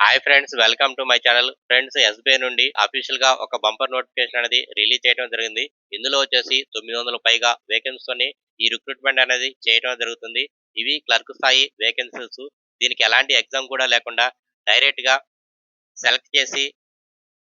Hi friends welcome to my channel. Friends SBI నుండి అఫీషియల్గా ఒక బంపర్ నోటిఫికేషన్ అనేది రిలీజ్ చేయడం జరిగింది. ఇందులో వచ్చేసి తొమ్మిది వందల పైగా వేకెన్సీని ఈ రిక్రూట్మెంట్ అనేది చేయడం జరుగుతుంది. ఇవి క్లర్క్ స్థాయి వేకెన్సీస్ దీనికి ఎలాంటి ఎగ్జామ్ కూడా లేకుండా డైరెక్ట్గా సెలెక్ట్ చేసి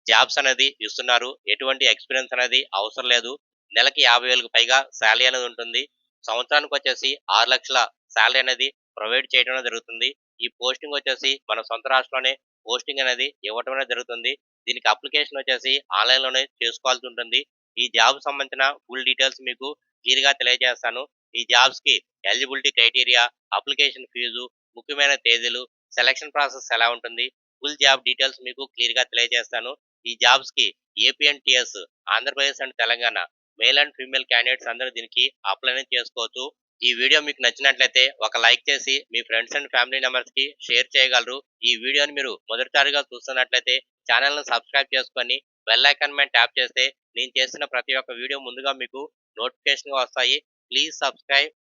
జాబ్స్ అనేది ఇస్తున్నారు. ఎటువంటి ఎక్స్పీరియన్స్ అనేది అవసరం లేదు. నెలకి యాభై వేలకు పైగా శాలరీ అనేది ఉంటుంది. సంవత్సరానికి వచ్చేసి ఆరు లక్షల శాలరీ అనేది ప్రొవైడ్ చేయడం జరుగుతుంది. ఈ పోస్టింగ్ వచ్చేసి మన సొంత రాష్ట్రంలోనే పోస్టింగ్ అనేది ఇవ్వటం అనేది జరుగుతుంది. దీనికి అప్లికేషన్ వచ్చేసి ఆన్లైన్లోనే చేసుకోవాల్సి ఉంటుంది. ఈ జాబ్ సంబంధించిన ఫుల్ డీటెయిల్స్ మీకు క్లియర్గా తెలియజేస్తాను. ఈ జాబ్స్కి ఎలిజిబిలిటీ క్రైటీరియా అప్లికేషన్ ఫీజు ముఖ్యమైన తేదీలు సెలక్షన్ ప్రాసెస్ ఎలా ఉంటుంది ఫుల్ జాబ్ డీటెయిల్స్ మీకు క్లియర్గా తెలియజేస్తాను. ఈ జాబ్స్కి APNTS Andhra Pradesh and Telangana male and female candidates అందరూ దీనికి అప్లై చేసుకోవచ్చు. ఈ వీడియో మీకు నచ్చినట్లయితే ఒక లైక్ చేసి మీ ఫ్రెండ్స్ అండ్ ఫ్యామిలీ మెంబర్స్కి షేర్ చేయగలరు. ఈ వీడియోని మీరు మొదటిసారిగా చూస్తున్నట్లయితే ఛానల్ను సబ్స్క్రైబ్ చేసుకొని బెల్ ఐకాన్ మీద ట్యాప్ చేస్తే నేను చేసిన ప్రతి ఒక్క వీడియో ముందుగా మీకు నోటిఫికేషన్ వస్తాయి. Please subscribe.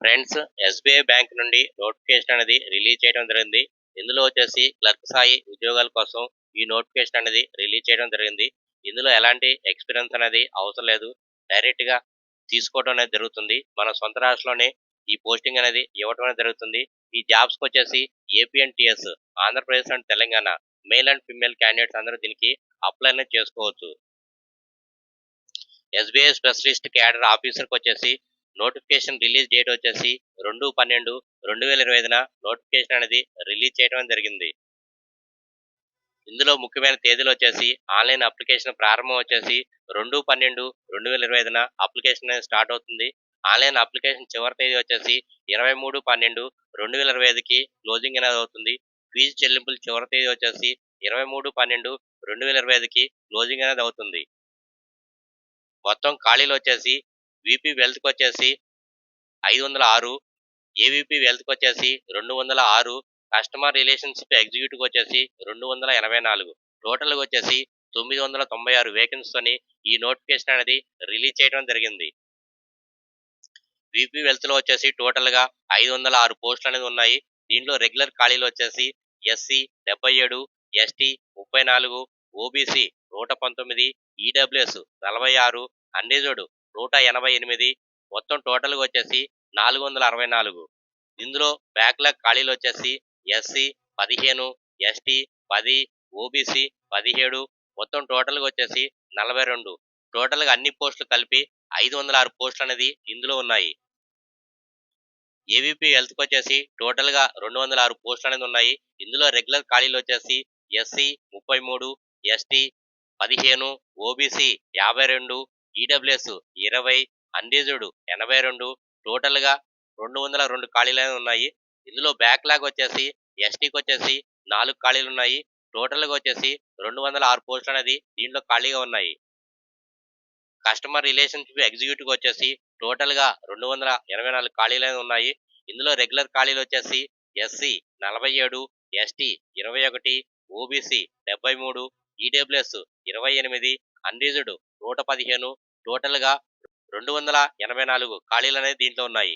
Friends SBI bank నుండి నోటిఫికేషన్ అనేది రిలీజ్ చేయడం జరిగింది. ఇందులో వచ్చేసి క్లర్క్ స్థాయి ఉద్యోగాల కోసం ఈ నోటిఫికేషన్ అనేది రిలీజ్ చేయడం జరిగింది. ఇందులో ఎలాంటి ఎక్స్పీరియన్స్ అనేది అవసరం లేదు. డైరెక్ట్గా తీసుకోవడం అనేది జరుగుతుంది. మన సొంత రాష్ట్రంలోనే ఈ పోస్టింగ్ అనేది ఇవ్వటం అనేది జరుగుతుంది. ఈ జాబ్స్కి వచ్చేసి APNTS Andhra Pradesh and Telangana male and female candidates అందరూ దీనికి అప్లై అనేది చేసుకోవచ్చు. ఎస్బీఐ స్పెషలిస్ట్ క్యాడర్ ఆఫీసర్కి వచ్చేసి నోటిఫికేషన్ రిలీజ్ డేట్ వచ్చేసి రెండు పన్నెండు రెండు వేల ఇరవై ఐదున నోటిఫికేషన్ అనేది రిలీజ్ చేయడం జరిగింది. ఇందులో ముఖ్యమైన తేదీలు వచ్చేసి ఆన్లైన్ అప్లికేషన్ ప్రారంభం వచ్చేసి రెండు పన్నెండు రెండు వేల ఇరవై ఐదున అప్లికేషన్ అనేది స్టార్ట్ అవుతుంది. ఆన్లైన్ అప్లికేషన్ చివరి తేదీ వచ్చేసి ఇరవై మూడు పన్నెండు రెండు వేల ఇరవై ఐదుకి క్లోజింగ్ అనేది అవుతుంది. ఫీజు చెల్లింపులు చివరి తేదీ వచ్చేసి ఇరవై మూడు పన్నెండు రెండు వేల ఇరవై ఐదుకి క్లోజింగ్ అనేది అవుతుంది. మొత్తం ఖాళీలు వచ్చేసి విపి వెల్త్కి వచ్చేసి ఐదు వందల ఆరు ఏవిపి వెల్త్కి వచ్చేసి రెండు వందల ఆరు కస్టమర్ రిలేషన్షిప్ ఎగ్జిక్యూటివ్ వచ్చేసి రెండు వందల ఎనభై నాలుగు. టోటల్గా వచ్చేసి తొమ్మిది వందల తొంభై ఆరు వేకెన్సీతోని ఈ నోటిఫికేషన్ అనేది రిలీజ్ చేయడం జరిగింది. విపి వెల్త్లో వచ్చేసి టోటల్గా ఐదు వందల ఆరు పోస్టులు అనేది ఉన్నాయి. దీంట్లో రెగ్యులర్ ఖాళీలు వచ్చేసి ఎస్సీ డెబ్బై ఏడు ఎస్టీ ముప్పై నాలుగు ఓబీసీ నూట పంతొమ్మిది ఈడబ్ల్యూఎస్ నలభై ఆరు అన్రిజర్వ్డ్ నూట ఎనభై ఎనిమిది. మొత్తం టోటల్గా వచ్చేసి నాలుగు వందల అరవై నాలుగు. ఇందులో బ్యాక్లాగ్ ఖాళీలు వచ్చేసి ఎస్సీ పదిహేను ఎస్టీ పది ఓబీసీ పదిహేడు మొత్తం టోటల్గా వచ్చేసి నలభై రెండు. టోటల్గా అన్ని పోస్టులు కలిపి ఐదు వందల ఆరు పోస్టులు అనేది ఇందులో ఉన్నాయి. ఏవీపీ హెల్త్కి వచ్చేసి టోటల్గా రెండు వందల ఆరు పోస్టులు అనేది ఉన్నాయి. ఇందులో రెగ్యులర్ ఖాళీలు వచ్చేసి ఎస్సీ ముప్పై మూడు ఎస్టీ పదిహేను ఓబీసీ యాభై రెండు ఈడబ్ల్యూఎస్ ఇరవై అన్రిజర్వ్డ్ ఎనభై రెండు. టోటల్గా రెండు వందల రెండు ఖాళీలు అనేవి ఉన్నాయి. ఇందులో బ్యాక్లాగ్ వచ్చేసి ఎస్టీకి వచ్చేసి నాలుగు ఖాళీలు ఉన్నాయి. టోటల్గా వచ్చేసి రెండు వందల ఆరు పోస్టులు అనేది దీంట్లో ఖాళీగా ఉన్నాయి. కస్టమర్ రిలేషన్షిప్ ఎగ్జిక్యూటివ్ వచ్చేసి టోటల్గా రెండు వందల ఎనభై నాలుగు ఖాళీలు అనేవి ఉన్నాయి. ఇందులో రెగ్యులర్ ఖాళీలు వచ్చేసి ఎస్సీ నలభై ఏడు ఎస్టీ ఇరవై ఒకటి ఓబీసీ డెబ్బై మూడు ఈడబ్ల్యూఎస్ ఇరవై ఎనిమిది అన్రిజర్వ్డ్ నూట పదిహేను. టోటల్గా రెండు వందల ఎనభై నాలుగు ఖాళీలు అనేది దీంట్లో ఉన్నాయి.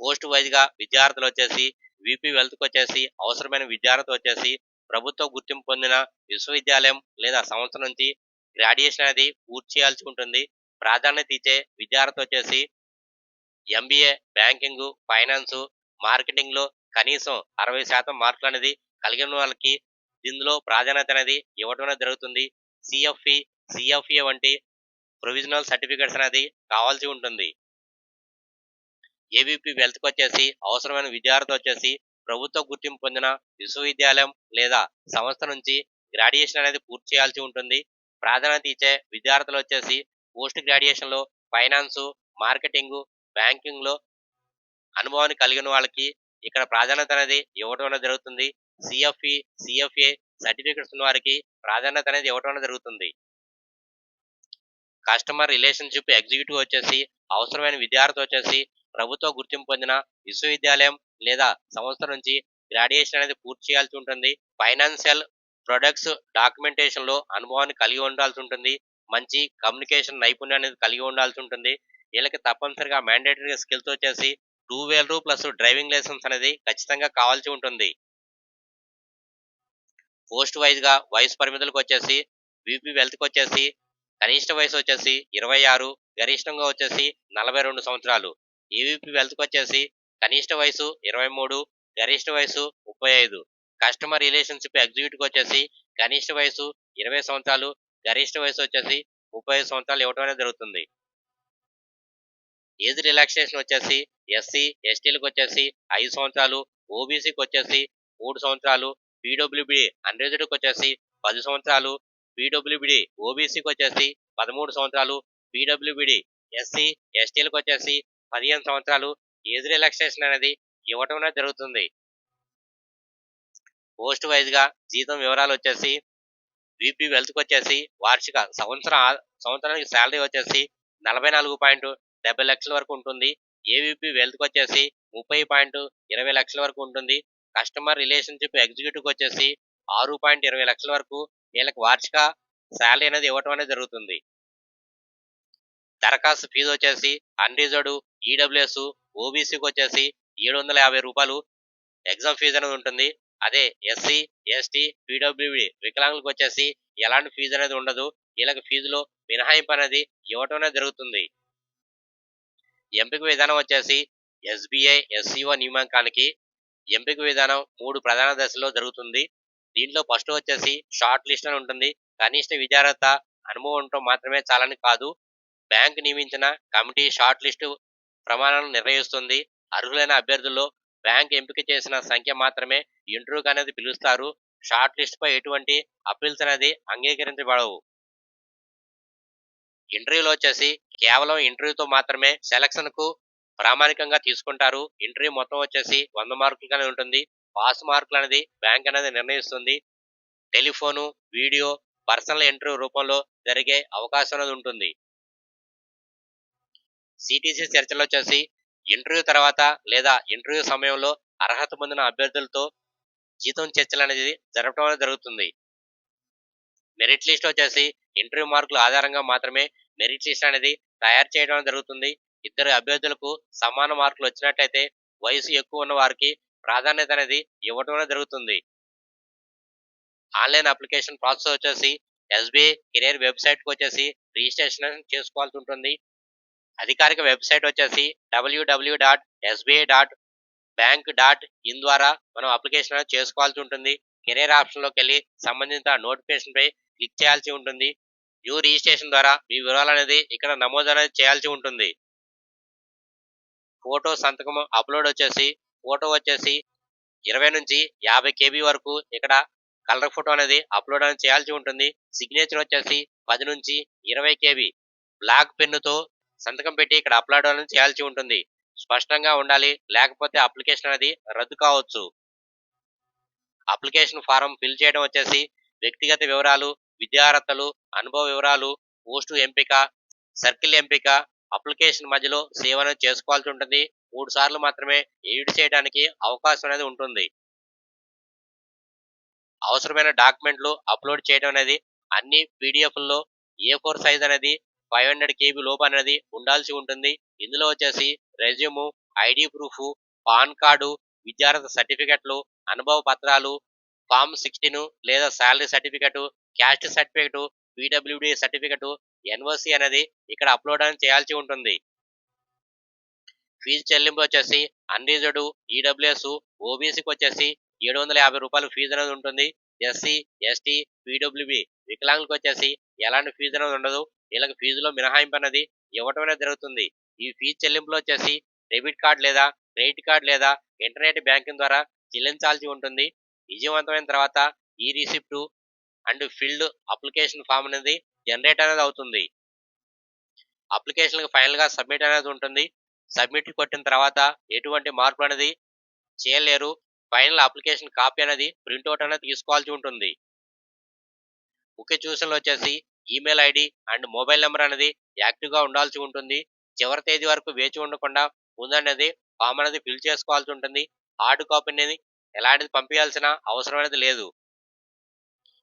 పోస్ట్ వైజ్గా విద్యార్థులు వచ్చేసి విపి వెల్త్ వచ్చేసి అవసరమైన విద్యార్థి వచ్చేసి ప్రభుత్వ గుర్తింపు పొందిన విశ్వవిద్యాలయం లేదా సంవత్సరం నుంచి గ్రాడ్యుయేషన్ అనేది పూర్తి చేయాల్సి ఉంటుంది. ప్రాధాన్యత ఇచ్చే విద్యార్థి వచ్చేసి ఎంబీఏ బ్యాంకింగ్ ఫైనాన్స్ మార్కెటింగ్లో కనీసం అరవై శాతం మార్కులు అనేది కలిగిన వాళ్ళకి ఇందులో ప్రాధాన్యత అనేది ఇవ్వడం అనేది జరుగుతుంది. సిఎఫ్ఈ సిఎఫ్ఈ వంటి ప్రొవిజనల్ సర్టిఫికేట్స్ అనేది కావాల్సి ఉంటుంది. ఏబీపీ వెల్త్ వచ్చేసి అవసరమైన విద్యార్థి వచ్చేసి ప్రభుత్వ గుర్తింపు పొందిన విశ్వవిద్యాలయం లేదా సంస్థ నుంచి గ్రాడ్యుయేషన్ అనేది పూర్తి చేయాల్సి ఉంటుంది. ప్రాధాన్యత ఇచ్చే విద్యార్థులు వచ్చేసి పోస్ట్ గ్రాడ్యుయేషన్లో ఫైనాన్సు ఫైనాన్స్ మార్కెటింగ్ బ్యాంకింగ్లో అనుభవాన్ని కలిగిన వాళ్ళకి ఇక్కడ ప్రాధాన్యత అనేది ఇవ్వడం అనేది జరుగుతుంది. సిఎఫ్ఈ సిఎఫ్ఏ సర్టిఫికెట్స్ ఉన్న వారికి ప్రాధాన్యత అనేది ఇవ్వడం అనేది జరుగుతుంది. కస్టమర్ రిలేషన్షిప్ ఎగ్జిక్యూటివ్ వచ్చేసి అవసరమైన విద్యార్థి వచ్చేసి ప్రభుత్వ గుర్తింపు పొందిన విశ్వవిద్యాలయం లేదా సంస్థ నుంచి గ్రాడ్యుయేషన్ అనేది పూర్తి చేయాల్సి ఉంటుంది. ఫైనాన్షియల్ ప్రొడక్ట్స్ డాక్యుమెంటేషన్లో అనుభవాన్ని కలిగి ఉండాల్సి ఉంటుంది. మంచి కమ్యూనికేషన్ నైపుణ్యం అనేది కలిగి ఉండాల్సి ఉంటుంది. వీళ్ళకి తప్పనిసరిగా మ్యాండేటరీ స్కిల్స్ వచ్చేసి two wheeler plus driving licence అనేది ఖచ్చితంగా కావాల్సి ఉంటుంది. పోస్ట్ వైజ్గా వయసు పరిమితులకు వచ్చేసి బీపీ వెల్త్కి వచ్చేసి కనిష్ట వయసు వచ్చేసి ఇరవై ఆరు గరిష్టంగా వచ్చేసి నలభై రెండు సంవత్సరాలు. ఏవీపీ వెల్త్కి వచ్చేసి కనిష్ట వయసు ఇరవై మూడు గరిష్ట వయసు ముప్పై ఐదు. కస్టమర్ రిలేషన్షిప్ ఎగ్జిక్యూటివ్ వచ్చేసి కనిష్ట వయసు ఇరవై సంవత్సరాలు గరిష్ట వయసు వచ్చేసి ముప్పై ఐదు సంవత్సరాలు ఇవ్వడం అనేది జరుగుతుంది. ఏజ్ రిలాక్సేషన్ వచ్చేసి ఎస్సీ ఎస్టీలకు వచ్చేసి ఐదు సంవత్సరాలు ఓబీసీకి వచ్చేసి మూడు సంవత్సరాలు పీడబ్ల్యూబీ అన్రిజర్వ్డ్కి వచ్చేసి పది సంవత్సరాలు పీడబ్ల్యూబీడి ఓబీసీకి వచ్చేసి పదమూడు సంవత్సరాలు పీడబ్ల్యూబీడి ఎస్సీ ఎస్టీలకు వచ్చేసి పదిహేను సంవత్సరాలు ఏజ్ రిలాక్సేషన్ అనేది ఇవ్వటం అనేది జరుగుతుంది. పోస్ట్ వైజ్గా జీతం వివరాలు వచ్చేసి బీపీ వెల్త్కి వచ్చేసి వార్షిక సంవత్సరం సంవత్సరానికి శాలరీ వచ్చేసి నలభై నాలుగు పాయింట్ డెబ్బై లక్షల వరకు ఉంటుంది. ఏవీపీ వెల్త్కి వచ్చేసి ముప్పై పాయింట్ ఇరవై లక్షల వరకు ఉంటుంది. కస్టమర్ రిలేషన్షిప్ ఎగ్జిక్యూటివ్కి వచ్చేసి ఆరు పాయింట్ ఇరవై లక్షల వరకు వీళ్ళకి వార్షిక శాలరీ అనేది ఇవ్వటం అనేది జరుగుతుంది. దరఖాస్తు ఫీజు వచ్చేసి అన్రిజర్వ్డ్ ఈడబ్ల్యూఎస్ ఓబీసీకి వచ్చేసి ఏడు వందల యాభై రూపాయలు ఎగ్జామ్ ఫీజు అనేది ఉంటుంది. అదే ఎస్సీ ఎస్టీ పీడబ్ల్యూడి వికలాంగులకు వచ్చేసి ఎలాంటి ఫీజు అనేది ఉండదు. వీళ్ళకి ఫీజులో మినహాయింపు అనేది ఇవ్వటం అనేది జరుగుతుంది. ఎంపిక విధానం వచ్చేసి ఎస్బీఐ ఎస్సీఓ నియామకానికి ఎంపిక విధానం మూడు ప్రధాన దశల్లో జరుగుతుంది. దీంట్లో ఫస్ట్ వచ్చేసి షార్ట్ లిస్ట్ అని ఉంటుంది. కనిష్ట విద్యార్హత అనుభవం ఉండటం మాత్రమే చాలని కాదు. బ్యాంక్ నియమించిన కమిటీ షార్ట్ లిస్టు ప్రమాణాలను నిర్ణయిస్తుంది. అర్హులైన అభ్యర్థుల్లో బ్యాంక్ ఎంపిక చేసిన సంఖ్య మాత్రమే ఇంటర్వ్యూకి అనేది పిలుస్తారు. షార్ట్ లిస్ట్ పై ఎటువంటి అప్పీల్స్ అనేది అంగీకరించబడవు. ఇంటర్వ్యూలో వచ్చేసి కేవలం ఇంటర్వ్యూతో మాత్రమే సెలక్షన్కు ప్రామాణికంగా తీసుకుంటారు. ఇంటర్వ్యూ మొత్తం వచ్చేసి వంద మార్కులుగానే ఉంటుంది. పాస్ మార్కులు అనేది బ్యాంక్ అనేది నిర్ణయిస్తుంది. టెలిఫోను వీడియో పర్సనల్ ఇంటర్వ్యూ రూపంలో జరిగే అవకాశం అనేది ఉంటుంది. సిటీసీ చర్చలు వచ్చేసి ఇంటర్వ్యూ తర్వాత లేదా ఇంటర్వ్యూ సమయంలో అర్హత పొందిన అభ్యర్థులతో జీతం చర్చలు అనేది జరపడం అనేది జరుగుతుంది. మెరిట్ లిస్ట్ వచ్చేసి ఇంటర్వ్యూ మార్కుల ఆధారంగా మాత్రమే మెరిట్ లిస్ట్ అనేది తయారు చేయడం జరుగుతుంది. ఇద్దరు అభ్యర్థులకు సమాన మార్కులు వచ్చినట్టయితే వయసు ఎక్కువ ఉన్న వారికి ప్రాధాన్యత అనేది ఇవ్వడం జరుగుతుంది. ఆన్లైన్ అప్లికేషన్ ప్రాసెస్ వచ్చేసి ఎస్బీఐ కెరియర్ వెబ్సైట్కి వచ్చేసి రిజిస్ట్రేషన్ చేసుకోవాల్సి ఉంటుంది. అధికారిక వెబ్సైట్ వచ్చేసి WWW dot SBI dot bank dot in ద్వారా మనం అప్లికేషన్ అనేది చేసుకోవాల్సి ఉంటుంది. కెరీర్ ఆప్షన్లోకి వెళ్ళి సంబంధిత నోటిఫికేషన్ పై క్లిక్ చేయాల్సి ఉంటుంది. న్యూ రిజిస్ట్రేషన్ ద్వారా మీ వివరాలు అనేది ఇక్కడ నమోదు అనేది చేయాల్సి ఉంటుంది. ఫోటో సంతకం అప్లోడ్ వచ్చేసి ఫోటో వచ్చేసి ఇరవై నుంచి యాభై కేబీ వరకు ఇక్కడ కలర్ ఫోటో అనేది అప్లోడ్ అనేది చేయాల్సి ఉంటుంది. సిగ్నేచర్ వచ్చేసి పది నుంచి ఇరవై కేబీ. బ్లాక్ పెన్నుతో సంతకం పెట్టి ఇక్కడ అప్లోడ్ అనేది చేయాల్సి ఉంటుంది. స్పష్టంగా ఉండాలి. లేకపోతే అప్లికేషన్ అనేది రద్దు కావచ్చు. అప్లికేషన్ ఫారం ఫిల్ చేయడం వచ్చేసి వ్యక్తిగత వివరాలు విద్యార్హతలు అనుభవ వివరాలు పోస్టు ఎంపిక సర్కిల్ ఎంపిక అప్లికేషన్ మధ్యలో సేవ్ అనేది చేసుకోవాల్సి ఉంటుంది. మూడు సార్లు మాత్రమే ఎడిట్ చేయడానికి అవకాశం అనేది ఉంటుంది. అవసరమైన డాక్యుమెంట్లు అప్లోడ్ చేయడం అనేది అన్ని పీడిఎఫ్ల్లో ఏ ఫోర్ సైజ్ అనేది ఫైవ్ హండ్రెడ్ కేబీ లోపు అనేది ఉండాల్సి ఉంటుంది. ఇందులో వచ్చేసి resume ID proof PAN card విద్యార్థి సర్టిఫికెట్లు అనుభవ పత్రాలు ఫామ్ సిక్స్టీన్ లేదా salary certificate caste certificate PWD certificate NOC అనేది ఇక్కడ అప్లోడ్ అని చేయాల్సి ఉంటుంది. ఫీజు చెల్లింపు వచ్చేసి అన్రీజర్డ్ ఈడబ్ల్యూఎస్ ఓబీసీకి వచ్చేసి ఏడు వందల యాభై రూపాయలు ఫీజు అనేది ఉంటుంది. ఎస్సీ ఎస్టీ పీడబ్ల్యూబీ వికలాంగులకు వచ్చేసి ఎలాంటి ఫీజు అనేది ఉండదు. వీళ్ళకి ఫీజులో మినహాయింపు అనేది ఇవ్వటం అనేది జరుగుతుంది. ఈ ఫీజు చెల్లింపులు వచ్చేసి డెబిట్ కార్డ్ లేదా క్రెడిట్ కార్డ్ లేదా ఇంటర్నెట్ బ్యాంకింగ్ ద్వారా చెల్లించాల్సి ఉంటుంది. విజయవంతమైన తర్వాత ఈ receipt and filled application form అనేది జనరేట్ అనేది అవుతుంది. అప్లికేషన్కి ఫైనల్గా సబ్మిట్ అనేది ఉంటుంది. సబ్మిట్ కొట్టిన తర్వాత ఎటువంటి మార్పు అనేది చేయలేరు. ఫైనల్ అప్లికేషన్ కాపీ అనేది ప్రింట్అవుట్ అనేది తీసుకోవాల్సి ఉంటుంది. ముఖ్య సూచనలు వచ్చేసి email ID and mobile number అనేది యాక్టివ్గా ఉండాల్సి ఉంటుంది. చివరి తేదీ వరకు వేచి ఉండకుండా ఉందనేది ఫామ్ అనేది ఫిల్ చేసుకోవాల్సి ఉంటుంది. హార్డ్ కాపీ అనేది ఎలాంటిది పంపించాల్సిన అవసరం అనేది లేదు.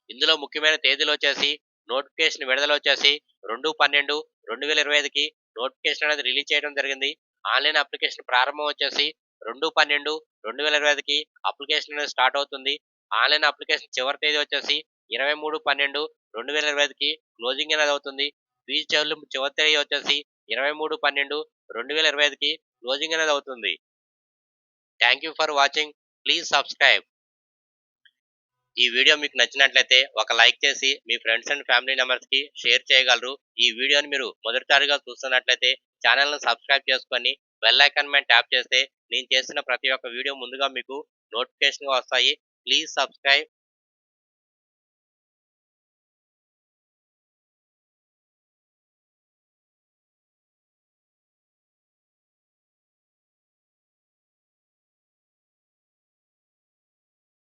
ఇందులో ముఖ్యమైన తేదీలు వచ్చేసి నోటిఫికేషన్ విడుదల వచ్చేసి రెండు పన్నెండు రెండు వేల ఇరవై ఐదుకి నోటిఫికేషన్ అనేది రిలీజ్ చేయడం జరిగింది. ఆన్లైన్ అప్లికేషన్ ప్రారంభం వచ్చేసి రెండు పన్నెండు రెండు వేల ఇరవై ఐదుకి అప్లికేషన్ అనేది స్టార్ట్ అవుతుంది. ఆన్లైన్ అప్లికేషన్ చివరి తేదీ వచ్చేసి ఇరవై మూడు పన్నెండు రెండు వేల ఇరవై ఐదుకి క్లోజింగ్ అనేది అవుతుంది? ఫీజు చెల్లింపు చివరి తేదీ వచ్చేసి ఇరవై మూడు పన్నెండు రెండు వేల ఇరవై ఐదుకి క్లోజింగ్ అనేది అవుతుంది? Thank you for watching please subscribe ఈ వీడియో మీకు నచ్చినట్లయితే ఒక లైక్ చేసి మీ ఫ్రెండ్స్ అండ్ ఫ్యామిలీ మెంబర్స్కి షేర్ చేయగలరు. ఈ వీడియోని మీరు మొదటిసారిగా చూస్తున్నట్లయితే ఛానల్ను సబ్స్క్రైబ్ చేసుకొని బెల్ ఐకాన్ మీద ట్యాప్ చేస్తే నేను చేసిన ప్రతి ఒక్క వీడియో ముందుగా మీకు నోటిఫికేషన్గా వస్తాయి. Please subscribe